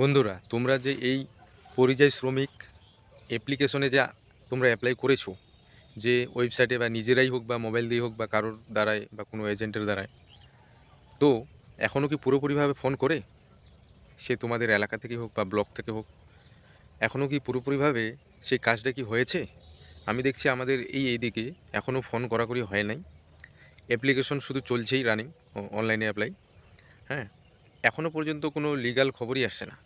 বন্ধুরা, তোমরা যে এই পরিযায়ী শ্রমিক অ্যাপ্লিকেশনে যা তোমরা অ্যাপ্লাই করেছ, যে ওয়েবসাইটে বা নিজেরাই হোক বা মোবাইল দিয়ে হোক বা কারোর দ্বারাই বা কোনো এজেন্টের দ্বারাই তো এখনও কি পুরোপুরিভাবে ফোন করে? সে তোমাদের এলাকা থেকে হোক বা ব্লক থেকে হোক এখনও কি পুরোপুরিভাবে সেই কাজটা কি হয়েছে? আমি দেখছি আমাদের এই এইদিকে এখনও ফোন করাকরি হয় নাই। অ্যাপ্লিকেশন শুধু চলছেই রানিং অনলাইনে অ্যাপ্লাই হ্যাঁ এখনও পর্যন্ত কোনো লিগাল খবরই আসছে না।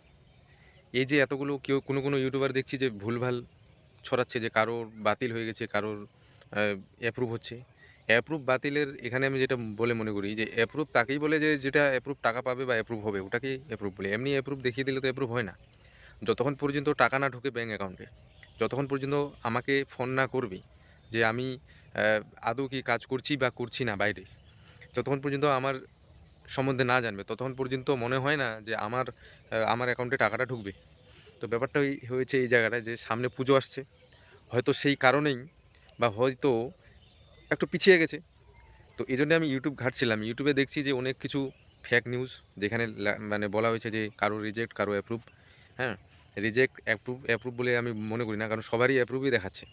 এই যে এতগুলো কেউ কোনো কোনো ইউটিউবার দেখছি যে ভুলভাল ছড়াচ্ছে, যে কারোর বাতিল হয়ে গেছে, কারোর অ্যাপ্রুভ হচ্ছে। অ্যাপ্রুভ বাতিলের এখানে আমি যেটা বলে মনে করি যে অ্যাপ্রুভ তাকেই বলে যে যেটা অ্যাপ্রুভ টাকা পাবে বা অ্যাপ্রুভ হবে ওটাকেই অ্যাপ্রুভ বলে। এমনি অ্যাপ্রুভ দেখিয়ে দিলে তো অ্যাপ্রুভ হয় না। যতক্ষণ পর্যন্ত টাকা না ঢোকে ব্যাঙ্ক অ্যাকাউন্টে যতক্ষণ পর্যন্ত আমাকে ফোন না করবে যে আমি আদৌ কি কাজ করছি বা করছি না বাইরে, যতক্ষণ পর্যন্ত আমার সম্বন্ধে না জানবে, ততক্ষণ পর্যন্ত মনে হয় না যে আমার আমার অ্যাকাউন্টে টাকাটা ঢুকবে। তো ব্যাপারটা হয়েছে এই জায়গাটায় যে সামনে পুজো আসছে। হয়তো সেই কারণেই বা হয়তো একটু পিছিয়ে গেছে। তো এই জন্য আমি ইউটিউব ঘাটছিলাম। ইউটিউবে দেখছি যে অনেক কিছু ফেক নিউজ যেখানে মানে বলা হয়েছে যে কারও রিজেক্ট কারও অ্যাপ্রুভ হ্যাঁ? রিজেক্ট অ্যাপ্রুভ অ্যাপ্রুভ বলে আমি মনে করি না, কারণ সবারই অ্যাপ্রুভই দেখাচ্ছে।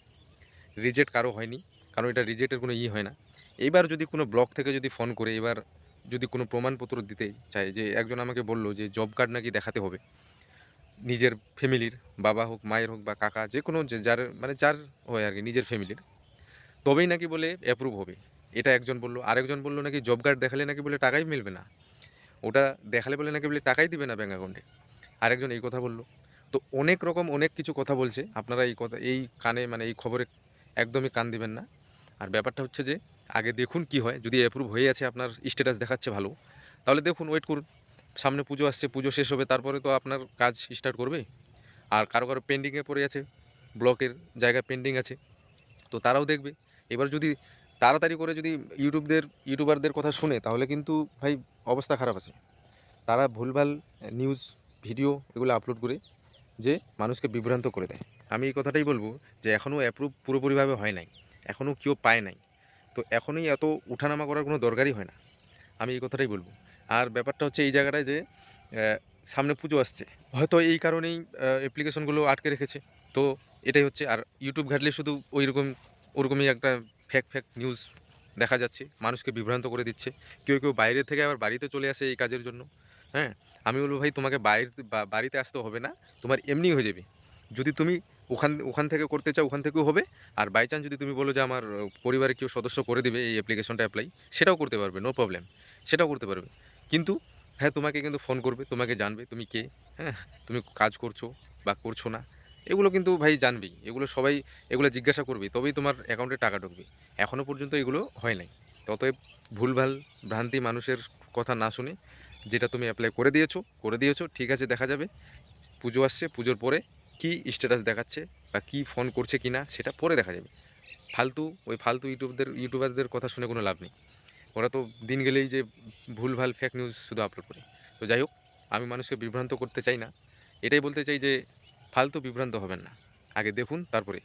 রিজেক্ট কারও হয়নি, কারণ এটা রিজেক্টের কোনো ই হয় না। এইবার যদি কোনো ব্লক থেকে যদি ফোন করে, এবার যদি কোনো প্রমাণপত্র দিতে চায় যে একজন আমাকে বলল যে জব কার্ড নাকি দেখাতে হবে, নিজের ফ্যামিলির, বাবা হোক, মায়ের হোক বা কাকা, যে কোনো যার মানে যার হয় আর কি, নিজের ফ্যামিলির, তবেই নাকি বলে অ্যাপ্রুভ হবে। এটা একজন বলল, আরেকজন বলল নাকি জব কার্ড দেখালে নাকি বলে টাকাই মিলবে না। ওটা দেখালে বলে নাকি বলে টাকাই দিবে না ব্যাঙ্ক অ্যাকাউন্টে আরেকজন এই কথা বলল। তো অনেক রকম অনেক কিছু কথা বলছে। আপনারা এই কথা, এই কানে মানে এই খবরে একদমই কান দিবেন না। আর ব্যাপারটা হচ্ছে যে, আগে দেখুন কি হয়, যদি অ্যাপ্রুভ হয়ে আছে আপনার স্ট্যাটাস দেখাচ্ছে ভালো, তাহলে দেখুন ওয়েট করুন। সামনে পুজো আসছে, পুজো শেষ হবে, তারপরে তো আপনার কাজ স্টার্ট করবে। আর কারও কারও পেন্ডিংয়ে পড়ে আছে ব্লকের জায়গা পেন্ডিং আছে, তো তারাও দেখবে। এবার যদি তাড়াতাড়ি করে যদি ইউটিউবদের, ইউটিউবারদের কথা শুনে, তাহলে কিন্তু ভাই অবস্থা খারাপ আছে। তারা ভুলভাল নিউজ ভিডিও এগুলো আপলোড করে যে মানুষকে বিভ্রান্ত করে দেয়। আমি এই কথাটাই বলব যে এখনও অ্যাপ্রুভ পুরোপুরিভাবে হয় নাই। এখনও কেউ পায় নাই। তো এখনই এত উঠানামা করার কোনো দরকারই হয় না। আমি এই কথাটাই বলব। আর ব্যাপারটা হচ্ছে এই জায়গাটায় যে সামনে পুজো আসছে। হয়তো এই কারণেই অ্যাপ্লিকেশনগুলো আটকে রেখেছে। তো এটাই হচ্ছে। আর ইউটিউব ঘাটলে শুধু ওই রকম ওরকমই একটা ফ্যাক ফ্যাক নিউজ দেখা যাচ্ছে। মানুষকে বিভ্রান্ত করে দিচ্ছে। কেউ কেউ বাইরে থেকে আবার বাড়িতে চলে আসে এই কাজের জন্য। হ্যাঁ? আমি বলব ভাই, তোমাকে বাইরে বাড়িতে আসতে হবে না। তোমার এমনি হয়ে যাবে। যদি তুমি ওখান ওখান থেকে করতে চাও, ওখান থেকেও হবে। আর বাই চান্স যদি তুমি বলো যে আমার পরিবারে কেউ সদস্য করে দিবে এই অ্যাপ্লিকেশনটা অ্যাপ্লাই সেটাও করতে পারবে নো প্রবলেম সেটাও করতে পারবে। কিন্তু হ্যাঁ তোমাকে কিন্তু ফোন করবে, তোমাকে জানবে, তুমি কে? হ্যাঁ তুমি কাজ করছ বা করছ না, এগুলো কিন্তু ভাই জানবেই। এগুলো সবাই, এগুলো জিজ্ঞাসা করবে, তবেই তোমার অ্যাকাউন্টে টাকা ঢুকবে। এখনও পর্যন্ত এগুলো হয় নাই। অতএব ভুলভাল ভ্রান্তি মানুষের কথা না শুনে, যেটা তুমি অ্যাপ্লাই করে দিয়েছ করে দিয়েছ, ঠিক আছে, দেখা যাবে। পুজো আসছে, পুজোর পরে কি স্ট্যাটাস দেখাচ্ছে বা কি ফোন করছে কি না সেটা পরে দেখা যাবে। ফালতু, ওই ফালতু ইউটিউবদের, ইউটিউবারদের কথা শুনে কোনো লাভ নেই। ওরা তো দিন গেলেই যে ভুলভাল ফেক নিউজ শুধু আপলোড করে। তো যাই হোক, আমি মানুষকে বিভ্রান্ত করতে চাই না। এটাই বলতে চাই যে, ফালতু বিভ্রান্ত হবেন না। আগে দেখুন, তারপরে